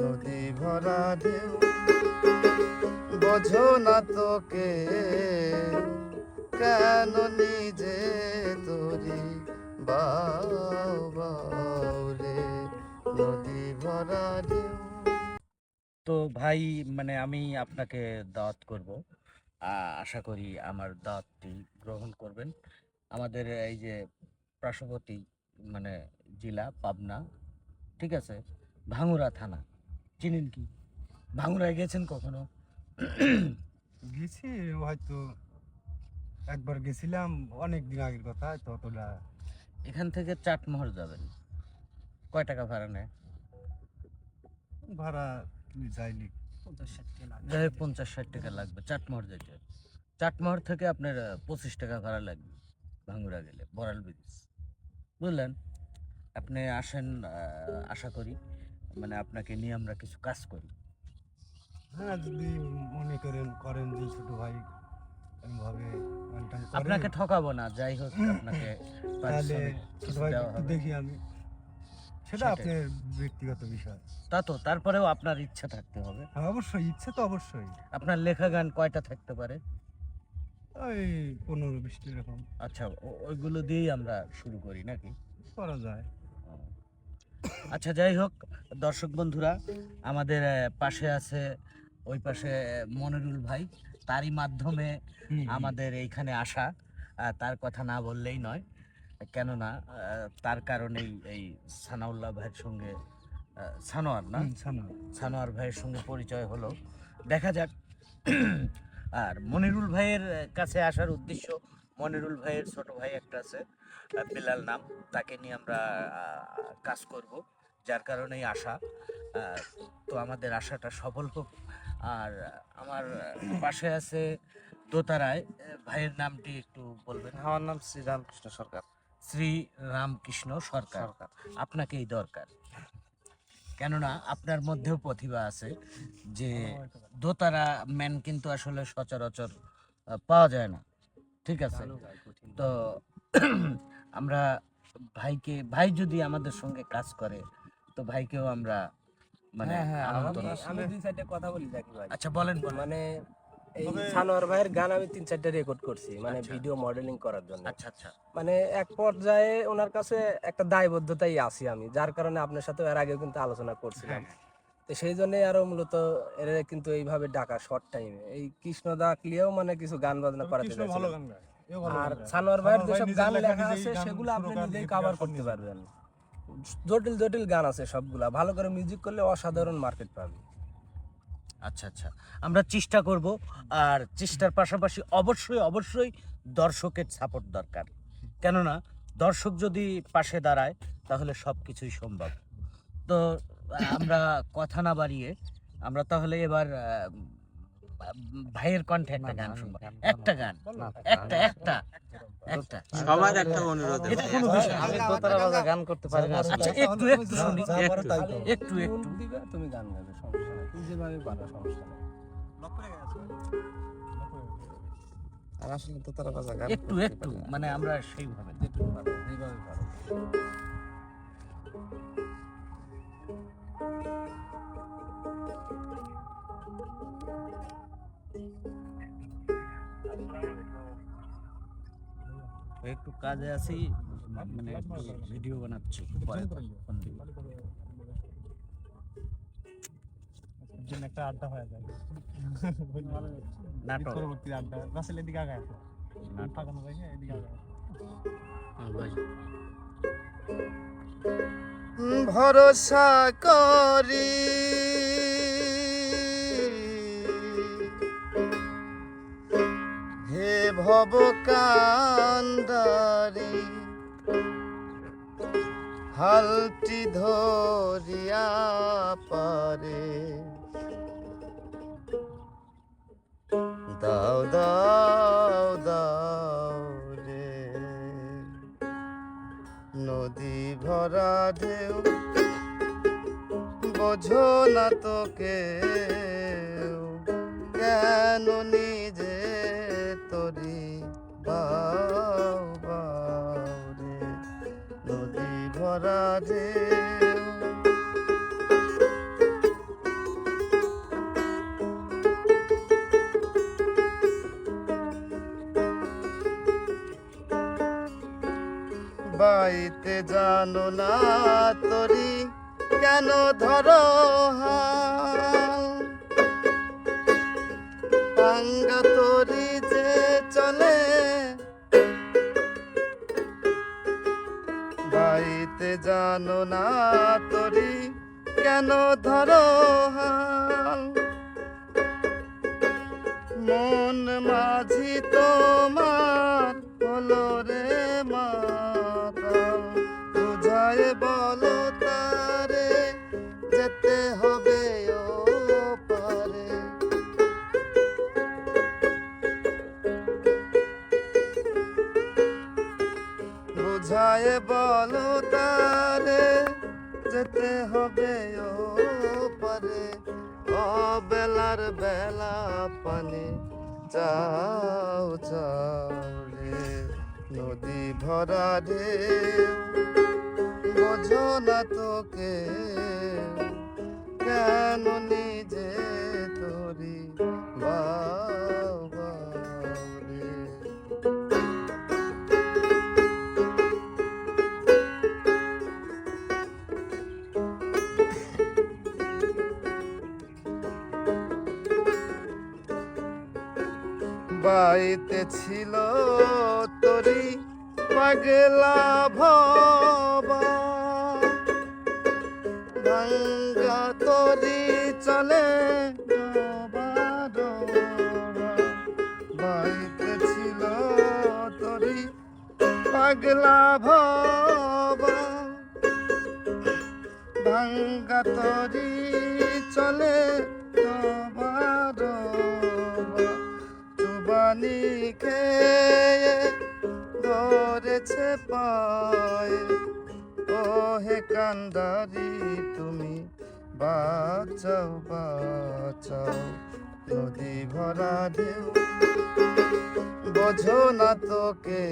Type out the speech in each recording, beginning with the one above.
নদী ভরা ঢেউ, বোঝো না তোকে, কেন নিজে তোরি নদী ভরা ঢেউ। তো ভাই মানে আমি আপনাকে দাওয়াত করব। আশা করি আমার দাওয়াতটি গ্রহণ করবেন। আমাদের এই যে পার্শ্ববর্তী মানে জেলা পাবনা, ঠিক আছে? ভাঙুরা থানা। চিনেন কি? ভাঙুরায় গেছেন কখনো? গেছি হয়তো একবার গেছিলাম অনেক দিন আগের কথা ততটা এখান থেকে চাটমোহর যাবেন। কয় টাকা ভাড়া নেয়? ভাড়া যায়নি যাই হোক পঞ্চাশ ষাট টাকা লাগবে চাটমোহর যেতে চাটমোহর থেকে আপনার পঁচিশ টাকা ভাড়া লাগবে ভাঙ্গুরা গেলে বড়াল ব্রিজ। বুঝলেন? আপনি আসেন আশা করি। মানে আপনাকে নিয়ে আমরা কিছু কাজ করি। হ্যাঁ যদি মনে করেন করেন যে ছোট ভাই ভাবে আপনাকে ঠকাবো না যাই হোক আপনাকে তাহলে ছোট ভাই। দেখি আমি। সেটা আপনার ব্যক্তিগত বিষয়। তা তো তারপরেও আপনার ইচ্ছা থাকতে হবে। হ্যাঁ অবশ্যই ইচ্ছে তো অবশ্যই। আপনার লেখা গান কয়টা থাকতে পারে? ওই পনেরো বিশটি এরকম। আচ্ছা ওইগুলো দিয়েই আমরা শুরু করি নাকি? করা যায়। আচ্ছা যাই হোক দর্শক বন্ধুরা আমাদের পাশে আছে ওই পাশে মনিরুল ভাই তারই মাধ্যমে আমাদের এইখানে আসা তার কথা না বললেই নয় কেননা তার কারণেই এই সানাউল্লাহ ভাইয়ের সঙ্গে সানোয়ার না? সানোয়ার ভাইয়ের সঙ্গে পরিচয় হলো। দেখা যাক। আর মনিরুল ভাইয়ের কাছে আসার উদ্দেশ্য মনিরুল ভাইয়ের ছোট ভাই একটা আছে বেলাল নাম তাকে নিয়ে আমরা কাজ করব যার কারণেই আশা। তো আমাদের আশাটা সফল হোক। আর আমার পাশে আছে দোতারায় ভাইয়ের নামটি একটু বলবেন। আমার নাম শ্রীরামকৃষ্ণ সরকার। শ্রী রামকৃষ্ণ সরকার। সরকার। আপনাকেই দরকার। কেননা আপনার মধ্যেও প্রতিভা আছে যে দোতারা ম্যান কিন্তু আসলে সচরাচর পাওয়া যায় না। ঠিক আছে? তো আমরা ভাইকে ভাই যদি আমাদের সঙ্গে কাজ করে তো ভাইকেও আমরা মানে হ্যাঁ, হ্যাঁ, আমন্ত্রণ আমি- আমি দুই চারটে কথা বলি ভাই। আচ্ছা বলেন মানে এই সানোয়ার ভাইয়ের গান আমি তিন চারটে রেকর্ড করছি মানে আচ্ছা। ভিডিও মডেলিং করার জন্য। আচ্ছা আচ্ছা। মানে এক পর্যায়ে ওনার কাছে একটা দায়বদ্ধতাই আছি আমি যার কারণে আপনার সাথে এর আগে কিন্তু আলোচনা করছিলাম। তো সেই জন্য আরও মূলত এর কিন্তু এইভাবে ডাকা শর্ট টাইমে এই কৃষ্ণ দা ক্লিয়াও মানে কিছু গান বাজনা করাতে কৃষ্ণ ভালো গান গায়। আর সানোয়ার ভাইয়ের যেসব গান লেখা আছে সেগুলো আপনি নিজেই কভার করতে পারবেন। জটিল জটিল গান আছে সবগুলা। ভালো করে মিউজিক করলে অসাধারণ মার্কেট পাবে। আচ্ছা আচ্ছা। আমরা চেষ্টা করব আর চেষ্টার পাশাপাশি অবশ্যই অবশ্যই দর্শকের সাপোর্ট দরকার। কেননা দর্শক যদি পাশে দাঁড়ায় তাহলে সব কিছুই সম্ভব। তো আমরা কথা না বাড়িয়ে আমরা তাহলে এবার ভাইয়ের কণ্ঠে একটা গান শুনব। একটা গান। একটা একটা একটা। সবার একটা অনুরোধ এটা কোনো বিষয় আমি দোতারা বাজা গান করতে পারি না আসলে। আচ্ছা একটু একটু শুনি। একটু একটু। তুমি গান গাবে সমস্যা নেই। যেভাবে পারো সমস্যা নেই। আমি আসলে দোতারা বাজা গান একটু একটু মানে আমরা সেইভাবে যেটুকু পারো যেভাবে পারো একটু কাজে আছি মানে একটু ভিডিও বানাচ্ছি পরে। ফোন দিব। জন্য একটা আড্ডা হয়ে যায়। নাটক। পরবর্তী আড্ডা। রাসেল এদিকে আগায় আছে নাটক। ফাঁকানো ভাই এদিকে আগায় হ্যাঁ, ভাই। ভরসা করি। ভব কান্দারি হালটি ধরিয়া পারে। দাও দাও দাও রে, নদী ভরা ঢেউ, বোঝো না তোকে কেন নিজে তরি বাউ নদী ভরা যে বাইতে জানো না তরি কেন ধরো হা পাঙ্গা তরি যে চলে, গাইতে জানো না তরি কেন ধরো হাল? মন মাঝি তোমার হলো রে বুঝায় বলো তারে, যেতে হবে ও পারে ও বেলার বেলা পানি চাও চাও রে, নদী ভরা ঢেউ বোঝো না তোকে, কেন নিজে তোরি বাউ বাইতে ছিল তরি পাগলা ভাঙ্গা তরি চলে। বাইতে ছিল তরি পাগলা ভবা তরি চলে চুবানি খেয়ে ধরেছে পায়? ও হে কান্দারি, তুমি বাঁচাও বাঁচাও নদী ভরা ঢেউ। বোঝো না তোকে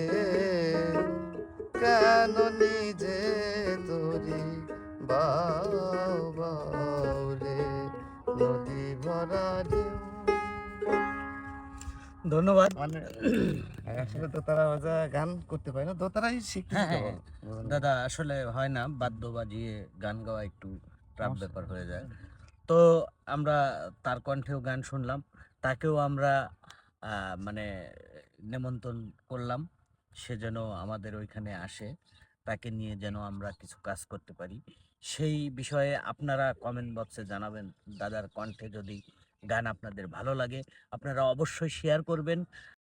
কেন নিজে তোরি বাউ বাউ রে? নদী ভরা ঢেউ। ধন্যবাদ। মানে আসলে তো তারা গান করতে পারে না তো তারাই শিখতে হ্যাঁ, হ্যাঁ, দাদা আসলে হয় না বাদ্য বাজিয়ে গান গাওয়া একটু ট্রাপ ব্যাপার হয়ে যায়। তো আমরা তার কণ্ঠেও গান শুনলাম তাকেও আমরা মানে নেমন্তন্ন করলাম সে যেন আমাদের ওইখানে আসে তাকে নিয়ে যেন আমরা কিছু কাজ করতে পারি। সেই বিষয়ে আপনারা কমেন্ট বক্সে জানাবেন দাদার কণ্ঠে যদি গান আপনাদের ভালো লাগে আপনারা অবশ্যই শেয়ার করবেন।